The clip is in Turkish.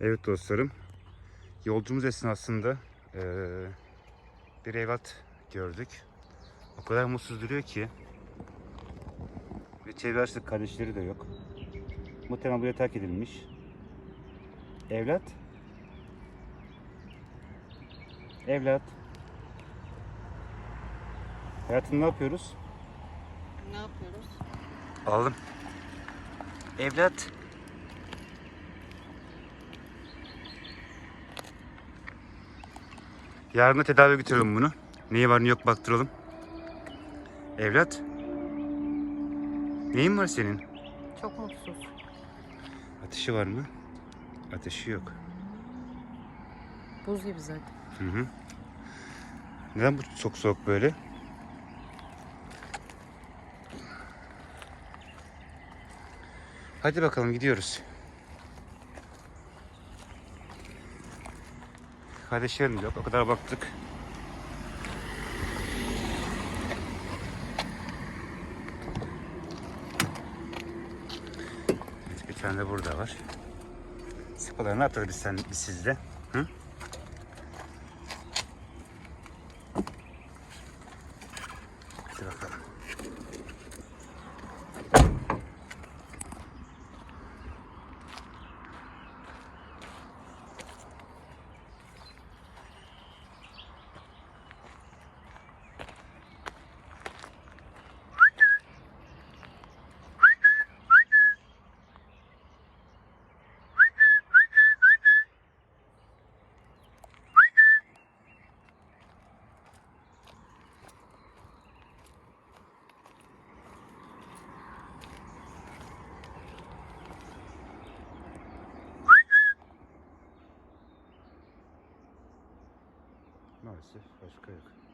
Evet dostlarım. Yolcumuz esnasında eee, bir evlat gördük. O kadar mutsuz duruyor ki. Ve çevresinde kardeşleri de yok. Muhtemelen buraya terk edilmiş. Evlat. Evlat. Hayatım ne yapıyoruz? Ne yapıyoruz? Aldım. Evlat. Yarın da tedavi götürelim bunu. Neyi var ne yok baktıralım. Evlat. Neyin var senin? Çok mutsuz. Ateşi var mı? Ateşi yok. Buz gibi zaten. Hı hı. Neden bu çok soğuk böyle? Hadi bakalım gidiyoruz. Kardeşlerim de yok. O kadar baktık. Bir tane de burada var. Sıpalarını atarız biz, sen, biz sizde. Hı? Maalesef başka yok.